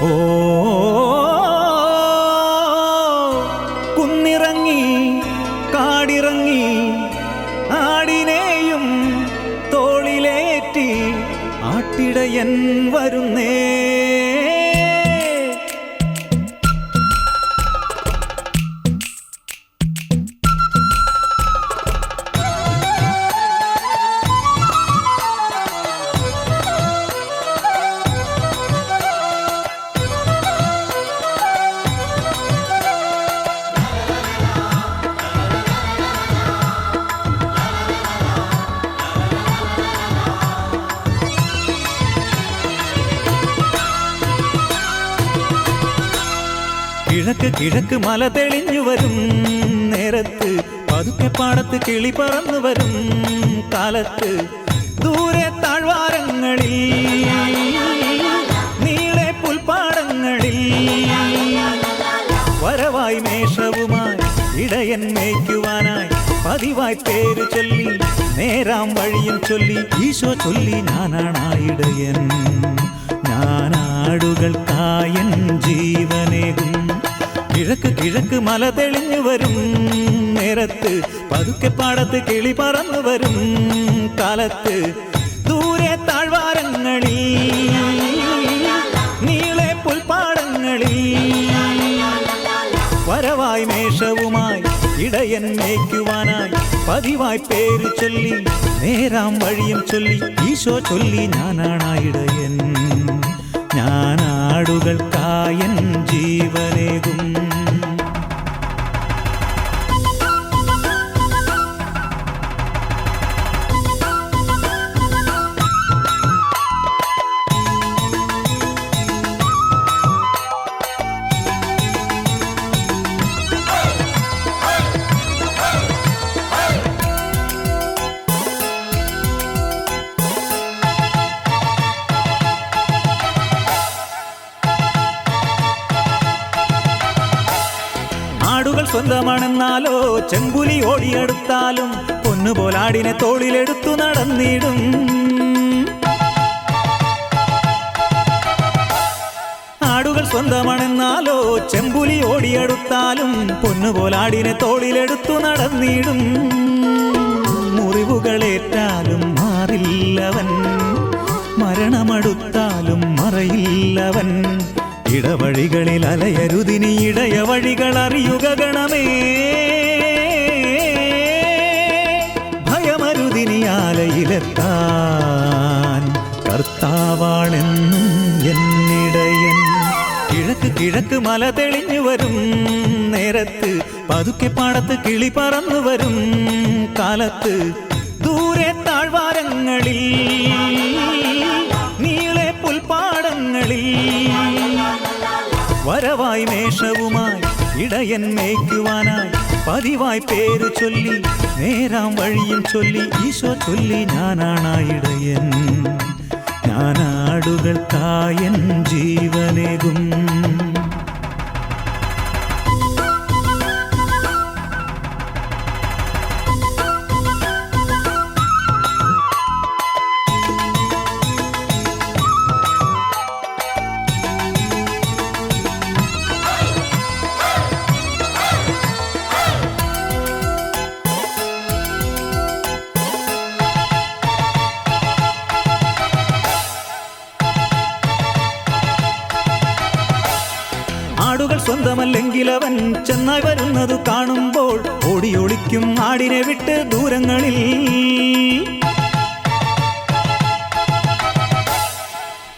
ഓ കുന്നിറങ്ങി കാടിറങ്ങി ആടിനെയും തോളിലേറ്റി ആട്ടിടയൻ വരുന്നേ. കിഴക്ക് കിഴക്ക് മല തെളിഞ്ഞു വരും. നേരത്ത് പതുക്കെ പാടത്ത് കിളി പറന്നു വരും. കാലത്ത് ദൂരെ താഴ്വാരങ്ങളിൽ നീളെ പുൽപ്പാടങ്ങളിൽ. വരവായി മേഷവുമായി ഇടയൻ മേയ്ക്കുവാനായി പതിവായി പേര് ചൊല്ലി നേരാം വഴിയും ചൊല്ലി ഈശോ ചൊല്ലി ഞാനാണ് ഇടയൻ. ഞാനാടുകൾക്കായൻ ജീവനേകും. കിഴക്ക് കിഴക്ക് മല തെളിഞ്ഞു വരും. നേരത്ത് പതുക്കെ പാടത്ത് കിളി പറന്നു വരും. കാലത്ത് ദൂരെ താഴ്വാരങ്ങളിൽ നീളെ പുൽപ്പാടങ്ങളിൽ. വരവായി മേഷവുമായി ഇടയൻ മേയ്ക്കുവാനായി പതിവായി പേര് ചൊല്ലി നേരാം വഴിയും ചൊല്ലി ഈശോ ചൊല്ലി ഞാനാണ് ഇടയൻ. ഞാനാടുകൾക്കായൻ ജീവനേകും. സ്വന്തമാണെന്നാലോ ചെമ്പുലി ഓടിയെടുത്താലും പൊന്നുപോലാടിനെ തോളിലെടുത്തു നടന്നിടും. ആടുകൾ സ്വന്തമാണെന്നാലോ ചെമ്പുലി ഓടിയെടുത്താലും പൊന്നുപോലാടിനെ തോളിലെടുത്തു നടന്നിടും. മുറിവുകളേറ്റാലും മാറില്ലവൻ മരണമടുത്താലും മറയില്ലവൻ. ഇടവഴികളിൽ അലയരുതിനി ഇടയ വഴികൾ അറിയുക ഗണമേ. ഭയമരുതിനി ആലയിലെത്താൻ. കർത്താവാണെന്നും എന്നിടയൻ. കിഴക്ക് കിഴക്ക് മല തെളിഞ്ഞു വരും. നേരത്ത് പതുക്കെ പാടത്ത് കിളി പറന്നു വരും. കാലത്ത് ദൂരെ താഴ്വാരങ്ങളിൽ വരവായി മേഷവുമായി ഇടയൻ മേയ്ക്കുവാനായി പതിവായി പേര് ചൊല്ലി നേരാം വഴിയും ചൊല്ലി ഈശോ ചൊല്ലി ഞാനാണ് ആ ഇടയൻ ഞാനാടുകൾക്കായൻ ജീവനേകും സ്വന്തമല്ലെങ്കിൽ അവൻ ചെന്നായി വരുന്നത് കാണുമ്പോൾ ഓടിയൊളിക്കും ആടിനെ വിട്ട് ദൂരങ്ങളിൽ.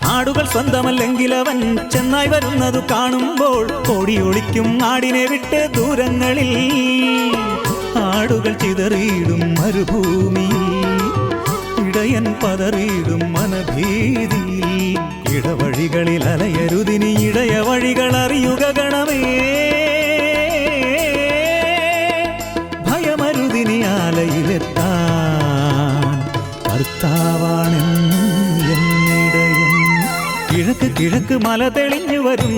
ആടുകൾ സ്വന്തമല്ലെങ്കിൽ അവൻ ചെന്നായി വരുന്നത് കാണുമ്പോൾ ഓടിയൊളിക്കും ആടിനെ വിട്ട് ദൂരങ്ങളിൽ. ആടുകൾ ചിതറിയിടും മരുഭൂമിയിൽ ഇടയൻ പതറിയിടും മനഭീതി ഇടവഴികളിൽ അലയരുതിനി ഇടയ വഴികൾ അറിയുക ഗണമേ. ഭയമരുതിനി ആലയിലെത്താൻ ഭർത്താവാണ് കിഴക്ക് കിഴക്ക് മല തെളിഞ്ഞു വരും.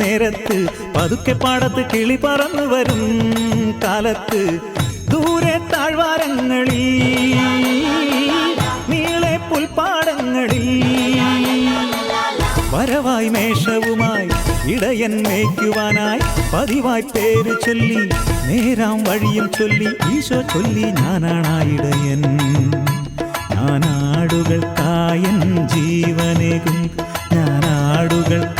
നേരത്ത് പതുക്കെ പാടത്ത് കിളി പറന്നു വരും. കാലത്ത് ദൂരെ താഴ്വാരങ്ങളിൽ നീളെ പുൽപ്പാടങ്ങളിൽ വരവായി മേഷവുമായി ഇടയൻ മേയ്ക്കുവാനായി പതിവായി പേര് ചൊല്ലി നേരാം വഴിയും ചൊല്ലി ഈശോ ചൊല്ലി ഞാനാണായിടയൻ ഞാനാടുകൾക്കായൻ ജീവനേകും ഞാനാടുകൾക്കായൻ ജീവനേകും